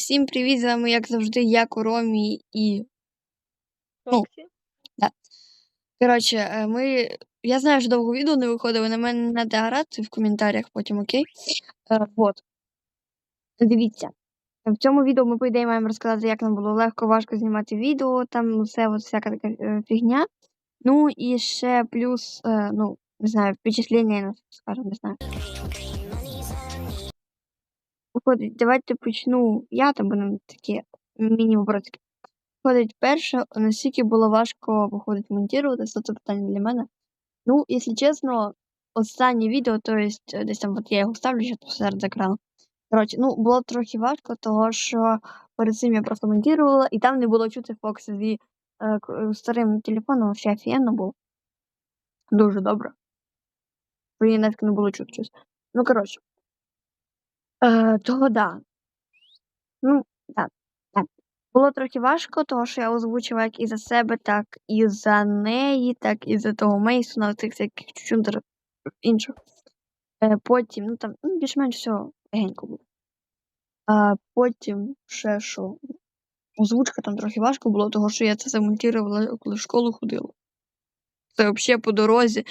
Всім привіт, з вами, як завжди, я Коромі і. Ну, Фоксі. Коротше, е, ми. Я знаю, що довго відео не виходило, на мене не треба грати в коментарях потім, окей? Е, вот. Дивіться. В цьому відео ми, по ідеї, маємо розказати, як нам було легко, важко знімати відео, там все, от всяка така е, фігня. Ну і ще плюс, е, ну, не знаю, впечатлення, скажімо, не знаю. Виходить, давайте почну. Я там буду такі міні-вопросики. Виходить, перше, наскільки було важко виходить монтувати, це питання для мене. Ну, якщо чесно, останнє відео, то есть, е, десь там от я його ставлю, тут серед екрану. Коротше, ну, було трохи важко, того що перед цим я просто монтувала, і там не було чути Фокса зі е, е, старим телефоном, ще офігенно було. Дуже добре. Бо нафіг не було чути щось. Ну, коротше. Е, того да. Ну, так, так. Було трохи важко, тому що я озвучила як і за себе, так і за неї, так і за того Мейсона, цих всяких чучундер інших. Е, потім, ну там, ну, більш-менш все легенько було. А потім ще що. Озвучка там трохи важко було, тому що я це замонтувала, коли в школу ходила. Це взагалі по дорозі.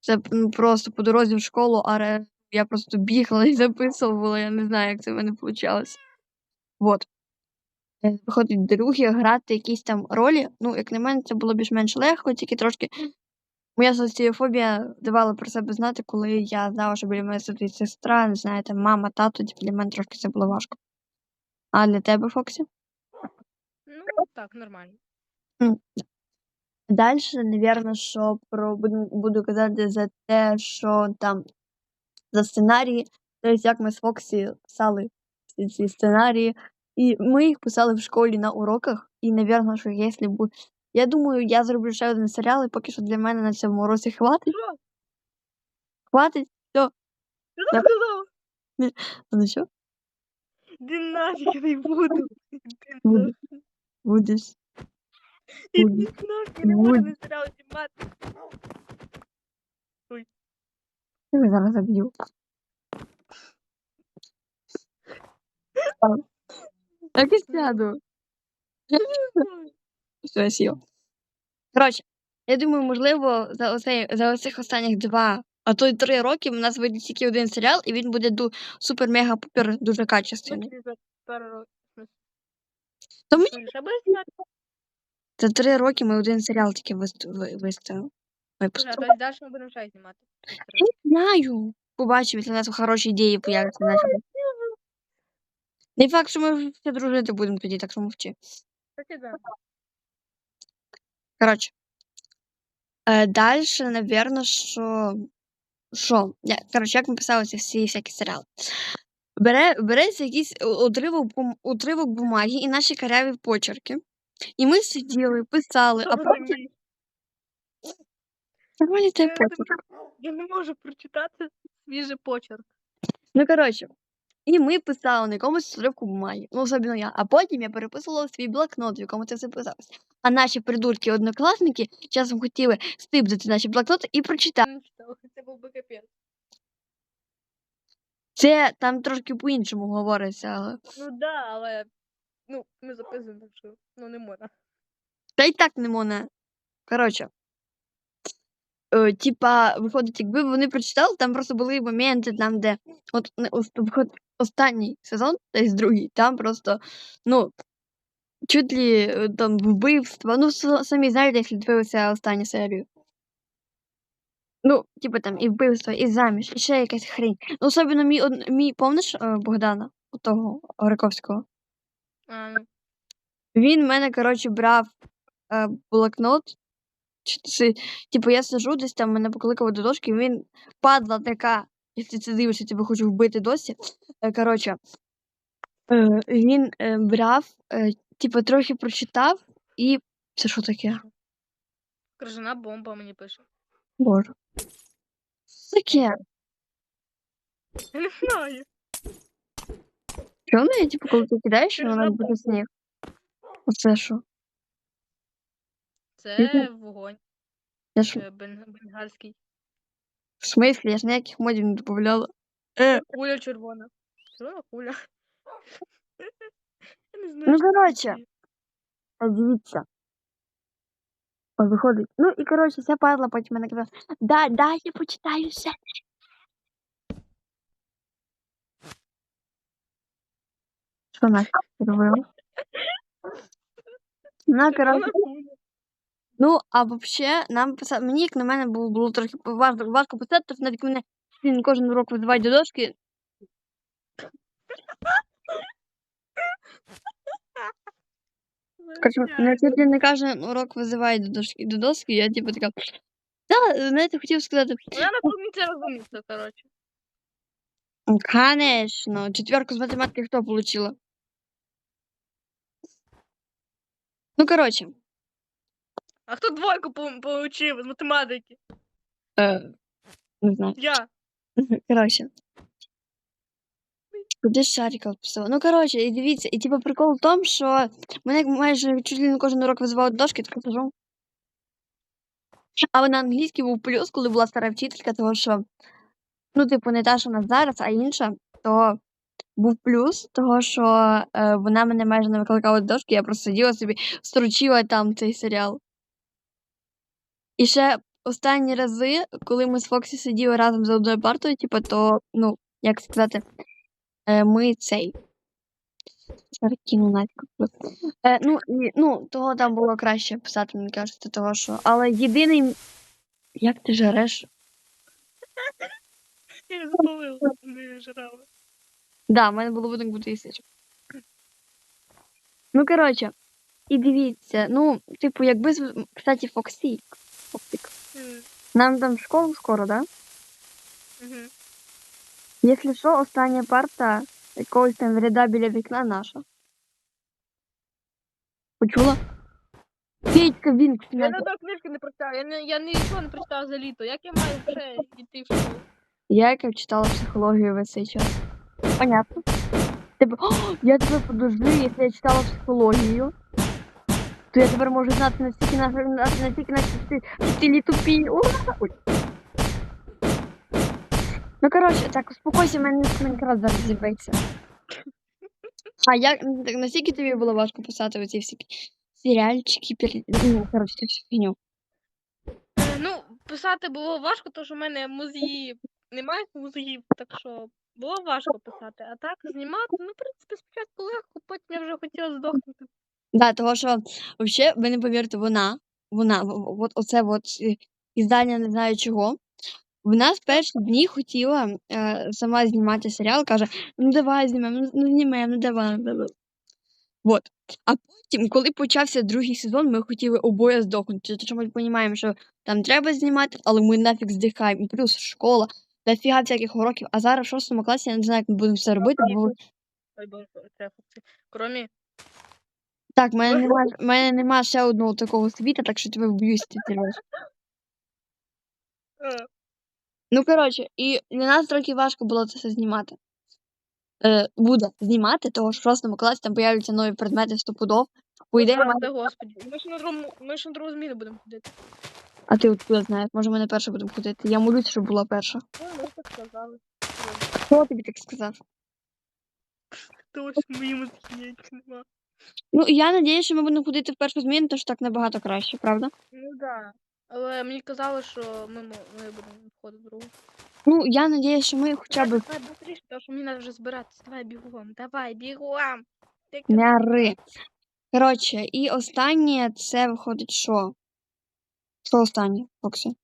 Це ну, просто по дорозі в школу, а я просто бігла і записувала, я не знаю, як це в мене вийшло. Вот. Е, Виходить, друге, грати якісь там ролі. Ну, як на мене, це було більш-менш легко, тільки трошки. Моя соціофобія давала про себе знати, коли я знала, що біля мене сидить сестра, не знаю, там мама, тато, типу, для мене трошки це було важко. А для тебе, Фоксі? Ну, так, нормально. Далі, напевно, що про буду, буду казати за те, що там за сценарії, тобто як ми з Фоксі писали всі ці сценарії, і ми їх писали в школі на уроках, і, напевно, що якщо б. Я думаю, я зроблю ще один серіал, і поки що для мене на цьому уроці хватить. Що? Хватить? Що Да. ти сказав? Ну що? Іди нафіг, не буду. Нафіг. Будеш. Іди нафіг, не можна серіал знімати. Тебе зараз заб'ю. Так і сяду. Все, я сів. Коротше, я думаю, можливо, за оцей, за оцих останніх два, а то й три роки в нас вийде тільки один серіал, і він буде ду, супер мега пупер дуже качественний. За мені три роки ми один серіал тільки вист- ви- виставили. Вже, Випустили. тобто далі ми будемо ще знімати. Я не знаю. Побачимо, якщо у нас хороші ідеї появляться. Наші. Не факт, що ми все дружити будемо тоді, так що мовчи. Кстати, да. Коротше. Е, далі, напевно, що. Що? Я, коротше, як ми писали ці всі всякі серіали. Бере, береться якийсь утривок, бум- утривок бумаги і наші каряві почерки. І ми сиділи, писали, а потім? Нормальний не почерк. можу- Я не можу прочитати свіжий почерк. Ну, коротше. І ми писали на якомусь уривку бумаги, ну, особливо я. А потім я переписувала в свій блокнот, в якому це все писалось. А наші придурки однокласники часом хотіли стибдити наші блокноти і прочитати. Це був би капець. Це там трошки по-іншому говориться, але. Ну да, але ну, ми записуємо, так що ну не можна. Та й так не можна. Коротше. Е, типа, виходить, якби вони прочитали, там просто були моменти, там, де от виходить, останній сезон, десь другий, там просто, ну, чуть ли е, там вбивства. Ну, самі знаєте, якщо дивилися останню серію. Ну, типа там і вбивство, і заміж, і ще якась хрень. Ну, особливо мій, од- мій помниш е, Богдана, того Гриковського? А, ну, Він в мене, коротше, брав е, блокнот. Чи типу, я сижу десь там, мене покликали до дошки, він падла така, якщо ти це дивишся, тебе хочу вбити досі. Е, коротше, е, він е, брав, типу, трохи прочитав, і це що таке? крижана бомба мені пише. Боже. Що таке? Я не знаю. Що в типу, коли ти кидаєш, вона буде сніг? Оце що? Це вогонь Я ж, е, бен- бенгальський. в смислі, я ж ніяких модів не додавала. Е, Куля червона. Червона куля. Ну, коротше. Дивіться. О, виходить. Ну і коротше, ця падла потім мене казала, да, да, я почитаю все. Що нас робила? Ну, коротше, ну, а взагалі, нам писати, мені, як на мене, було, було трохи важко, важко писати, тому навіть мене блін, кожен урок визивають до дошки. Короче, мене не каже, урок визивають до дошки, до доски, я типу така, та, знаєте, хотів сказати, Я на поміці розуміється, коротше. Конечно. Четверку з математики хто получила? Ну, короче. А хто двойку по- получив з математики? Е, не знаю. Я. Короче. Куди ж шарика вписала? Ну, короче, і дивіться, і типу прикол в тому, що мене майже чуть ли не кожен урок визивав до дошки, так кажу. Але на англійській був плюс, коли була стара вчителька, того що, ну, типу, не та, що в нас зараз, а інша, то був плюс, того що е, вона мене майже не викликала до дошки, я просто сиділа собі, стручила там цей серіал. І ще останні рази, коли ми з Фоксі сиділи разом за одною партою, типу, то, ну, як сказати, е, ми цей. Зараз кину. Е, ну, і, ну, того там було краще писати, мені кажеться, того що. Але єдиний. Як ти жареш? Я запалила, не жрала. Да, в мене було будинок бути тисяч. Ну, коротше, і дивіться, ну, типу, якби, кстати, Фоксі. Фоксик. Мгм. Нам там в школу скоро, да? Мгм. Якщо що, остання парта якогось там ряда біля вікна наша. Почула? Петька Вінкс. Я на одну книжку не прочитав, я, не, я нічого не прочитав за літо. Як я маю вже йти в школу? Я яка читала психологію весь цей час. Понятно. Типу, «О, я тепер подожди, якщо я читала психологію, то я тепер можу знати настільки наші, настільки вчителі- вчителі тупі. Ну, коротше, так, успокойся, мене Майнкрафт зараз зіб'ється. А як, так, настільки тобі було важко писати оці всі серіальчики, пер... ну, коротше, цю всю фігню. Е, Ну, писати було важко, тому що в мене мозги немає мозгів, так що було важко писати. А так знімати, ну, в принципі, спочатку легко, потім я вже хотіла здохнути. Да, того що взагалі, ви не повірите, вона, вона, от оце от іздання не знаю чого. Вона з перші дні хотіла е, сама знімати серіал, каже: ну давай знімемо, ну, ну знімемо, ну давай, давай. Вот. А потім, коли почався другий сезон, ми хотіли обоє здохнути. Тому що ми розуміємо, що там треба знімати, але ми нафіг здихаємо. І плюс школа, дофіга всяких уроків. А зараз в шостому класі я не знаю, як ми будемо все робити, бо Ой, боже, це фокси. Кромі, Так, в мене нема, в мене нема ще одного такого світа, так що тебе вб'юсь ти теряєш. е, Ну, коротше, і для нас трохи важко було це все знімати. Е, буде знімати, того що в шостому класі там появляться нові предмети стопудов. По ідеї, господи. Ми ж на другому, ми ж на другу зміну будемо ходити. а ти откуда знаєш, може ми не перша будемо ходити. Я молюсь, щоб була перша. Ну, ми так сказали. Хто тобі так сказав? Хтось мої мозги ніяких нема. Ну, я надіюсь, що ми будемо ходити в першу зміну, тому що так набагато краще, правда? Ну да. Але мені казали, що ми, мо- ми будемо входити в другу. Ну, я надіюсь, що ми хоча б Давай быстріше, тому що мені треба вже збиратися. Давай бігом, давай, бігом. Не ори. Коротше, і останнє це виходить що? Що останнє, Фоксі?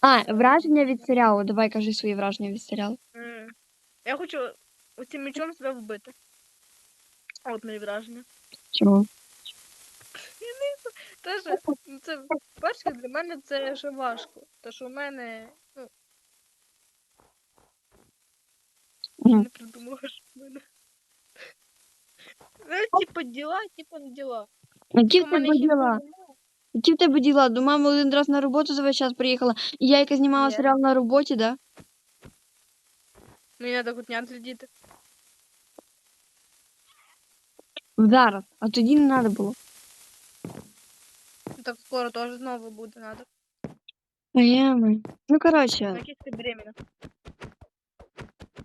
А, враження від серіалу. Давай кажи свої враження від серіалу. М. Я хочу оцим мечом себе вбити. От мої враження. Чому? Теж, ну, це перше для мене це ще важко. Тому що в мене, ну, Мгм. не придумаєш в мене. Ну, типа діла, типа не діла. Які в У мене тебе ще діла? немає. Які в тебе діла? До мами один раз на роботу за весь час приїхала, і я яка знімала Ні. серіал на роботі, да? Мені треба не сидіти. Зараз. А тоді не треба було. Ну, Так скоро теж знову буде треба. А я ми. Ну, коротше, Якесь ти беременна.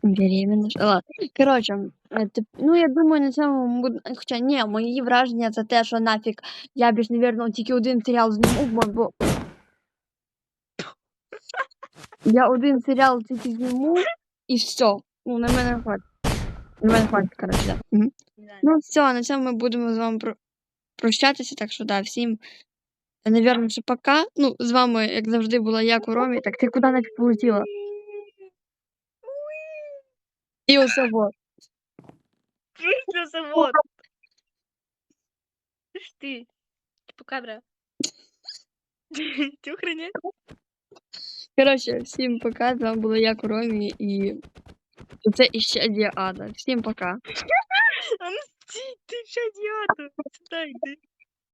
Беременна. Ладно. Коротше, е, ну я думаю, на цьому буду. Хоча ні, мої враження це те, що нафіг я більш, навірно, тільки один серіал зніму, бо. Я один серіал тільки зніму і все. Ну, на мене хватить. На мене хватить, коротше, да. Мгм. Ну, все, на цьому ми будемо з вами про... прощатися. Так що, да, всім, навірно, що пока. Ну, з вами, як завжди, була я, Куромі. Так ти куди нафіг полетіла? І оце вот. Просто завод. Слышь ты, чупакабра. Ты охренеть? Коротше, всім пока. З вами була я, Куромі, і це іще Діада. Всім пока. А ти ще иди.